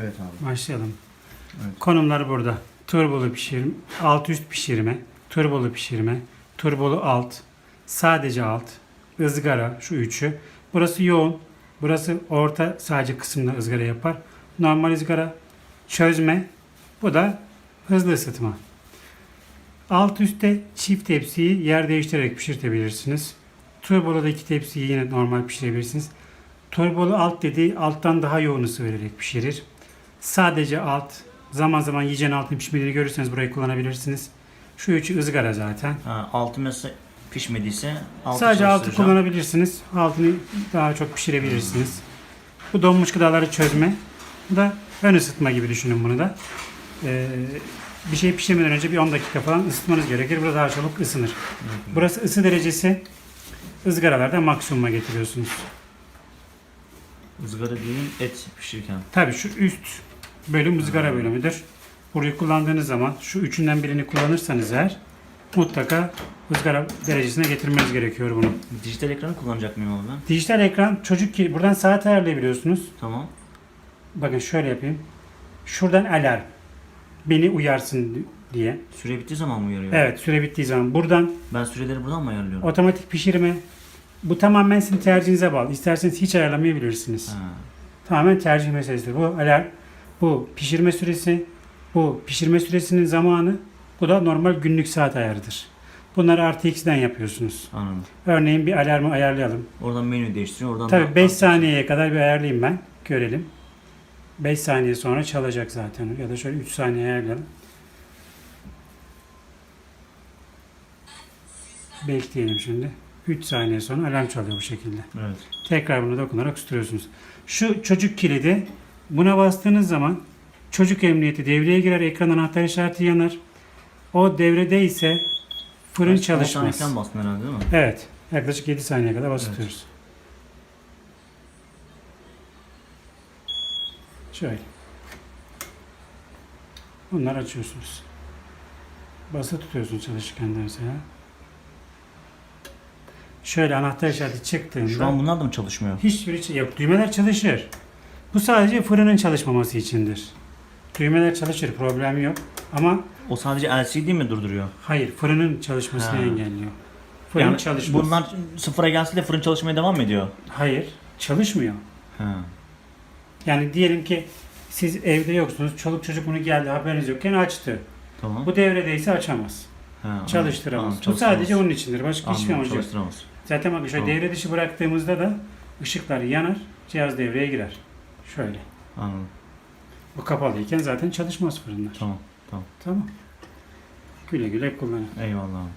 Evet abi. Başlayalım. Evet. Konumlar burada. Turbolu pişirme, alt üst pişirme, turbolu pişirme, turbolu alt, sadece alt, ızgara şu üçü. Burası yoğun, burası orta sadece kısımda ızgara yapar. Normal ızgara, çözme, bu da hızlı ısıtma. Alt üstte çift tepsiyi yer değiştirerek pişirtebilirsiniz. Turbolu da iki tepsiyi yine normal pişirebilirsiniz. Turbolu alt dediği alttan daha yoğun ısı vererek pişirir. Sadece alt, zaman zaman yiyeceğin altın pişmediğini görürseniz burayı kullanabilirsiniz. Şu üçü ızgara zaten. Ha, altı mesela pişmediyse altı Sadece altı kullanabilirsiniz. Altını daha çok pişirebilirsiniz. Bu donmuş gıdaları çözme. Bu da ön ısıtma gibi düşünün bunu da. Ee, bir şey pişirmeden önce bir 10 dakika falan ısıtmanız gerekir. Burada daha çabuk ısınır. Burası ısı derecesi ızgaralarda maksimuma getiriyorsunuz. Izgara değil et pişirirken. Tabii şu üst bölüm ızgara bölümüdür. Burayı kullandığınız zaman şu üçünden birini kullanırsanız eğer mutlaka ızgara derecesine getirmeniz gerekiyor bunu. Dijital ekranı kullanacak mıyım abi ben? Dijital ekran çocuk ki buradan saat ayarlayabiliyorsunuz. Tamam. Bakın şöyle yapayım. Şuradan alarm. Beni uyarsın diye. Süre bittiği zaman mı uyarıyor? Evet süre bittiği zaman buradan Ben süreleri buradan mı ayarlıyorum? otomatik pişirme. Bu tamamen sizin tercihinize bağlı. İsterseniz hiç ayarlamayabilirsiniz. Ha. Tamamen tercih meselesidir. Bu alarm, bu pişirme süresi, bu pişirme süresinin zamanı, bu da normal günlük saat ayarıdır. Bunları artı x'den yapıyorsunuz. Anladım. Örneğin bir alarmı ayarlayalım. Oradan menü değiştiriyor. Oradan Tabii da- 5 saniyeye kadar bir ayarlayayım ben. Görelim. 5 saniye sonra çalacak zaten. Ya da şöyle 3 saniye ayarlayalım. Bekleyelim şimdi. 3 saniye sonra alarm çalıyor bu şekilde. Evet. Tekrar bunu dokunarak tutuyorsunuz. Şu çocuk kilidi buna bastığınız zaman çocuk emniyeti devreye girer. Ekran anahtar işareti yanar. O devrede ise fırın on çalışmaz. saniye falan bastın herhalde değil mi? Evet. Yaklaşık 7 saniye kadar basıyoruz. Şöyle. Bunları açıyorsunuz. Bası tutuyorsunuz çalışırken de mesela. Şöyle anahtar işareti çıktığında Şu an bunlar da mı çalışmıyor? hiçbiri ç- yok. Düğmeler çalışır. Bu sadece fırının çalışmaması içindir. Düğmeler çalışır, problem yok. Ama O sadece LCD mi durduruyor? hayır, fırının çalışmasını Ha. engelliyor. Fırın Yani çalışmaz. bunlar sıfıra gelse de fırın çalışmaya devam mı ediyor? Hayır, çalışmıyor. Ha. Yani diyelim ki siz evde yoksunuz, çoluk çocuk bunu geldi, haberiniz yokken açtı. Tamam. Bu devredeyse açamaz, Ha, anladım. çalıştıramaz. Anladım, Bu sadece onun içindir, başka hiçbir Anladım, amacı yok. çalıştıramaz. Zaten bakın şöyle Tamam. devre dışı bıraktığımızda da ışıklar yanar, cihaz devreye girer. Şöyle. Anladım. Bu kapalıyken zaten çalışmaz fırınlar. Tamam. Tamam. Tamam. Güle güle kullanın. Eyvallah abi.